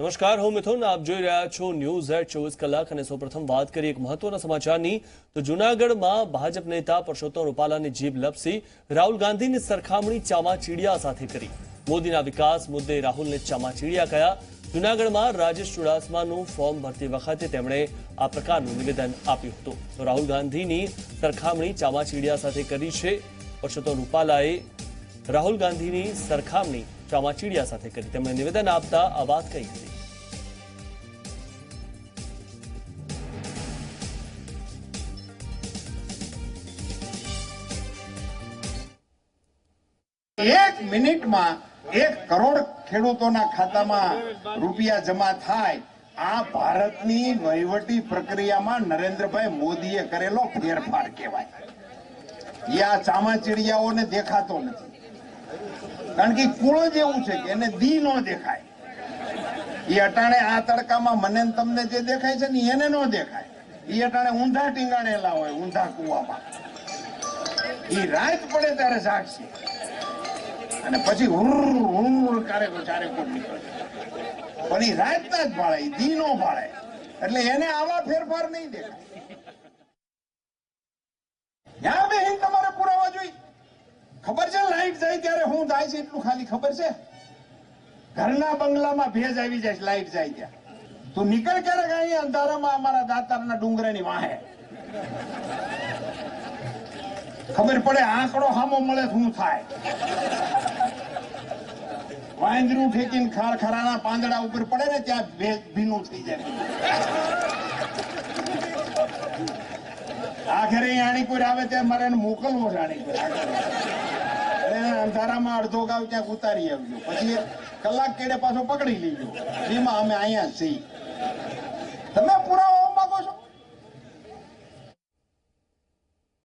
નમસ્કાર, હું મિથુન, આપ જોઈ રહ્યા છો ન્યૂઝ એટ ચોવીસ કલાક અને સૌપ્રથમ વાત કરીએ એક મહત્વના સમાચારની. તો જૂનાગઢમાં ભાજપ નેતા પરસોત્તમ રૂપાલાની જીભ લપસી રાહુલ ગાંધીની સરખામણી ચામાચીડિયા સાથે કરી. મોદીના વિકાસ મુદ્દે રાહુલને ચામાચીડિયા કહ્યા જૂનાગઢમાં રાજેશ ચુડાસમાનું ફોર્મ ભરતી વખતે તેમણે આ પ્રકારનું નિવેદન આપ્યું હતું. તો રાહુલ ગાંધીની સરખામણી ચામાચીડિયા સાથે કરી છે. પરસોત્તમ રૂપાલાએ રાહુલ ગાંધીની સરખામણી ચામાચીડિયા સાથે કરી તેમણે નિવેદન આપતા આ વાત કહી હતી. એક મિનિટમાં એક કરોડ ખેડૂતોના ખાતામાં રૂપિયા જમા થાય. આ ભારતની વહીવટી પ્રક્રિયામાં નરેન્દ્રભાઈ મોદીએ કરેલો ફેરફાર કહેવાય. એ આ ચામાચીડિયાઓને દેખાતો નથી. કારણ કે કુળ જેવું છે કે એને દી નો દેખાય. એ અટાણે આ તડકામાં મને તમને જે દેખાય છે ને એને નો દેખાય. એ અટાણે ઊંધા ટીંગાણેલા હોય, ઊંધા કુવામાં. એ રાત પડે ત્યારે જાગશે અને પછી હુર હુર કારે ચારે કોટ નીકળે. પણ એ રાતના જ ભાળે દી નો ભાળે. એટલે એને આવા ફેરફાર નહીં દેખાય. ત્યાં બેહીન તમારે પુરાવા જોઈ ખબર છે લાઈટ જાય ત્યારે હું જાય છે એટલું ખાલી ખબર છે? ઘરના બંગલામાં ભેજ આવી જાય લાઈટ જાય ત્યાં. તું નીકળ ક્યારેક અહીંયા અંધારામાં અમારા દાતારના ડુંગરાની વાહે. ખબર પડે આંકડો હામો મળે શું થાય. વાંદરું ફેંકીને ખાર ખરાના પાંદડા ઉપર પડે ને ત્યાં ભેજ ભીનું થઈ જાય. આખરે અહીં આણીપુર આવે ત્યાં મારે મોકલવો છે એને અંધારામાં અડધો ગાવ ત્યાં ઉતારી આવજો. પછી કલાક કેડે પાછો પકડી લીધો એમાં અમે અહીંયા છીએ. તમે પૂરા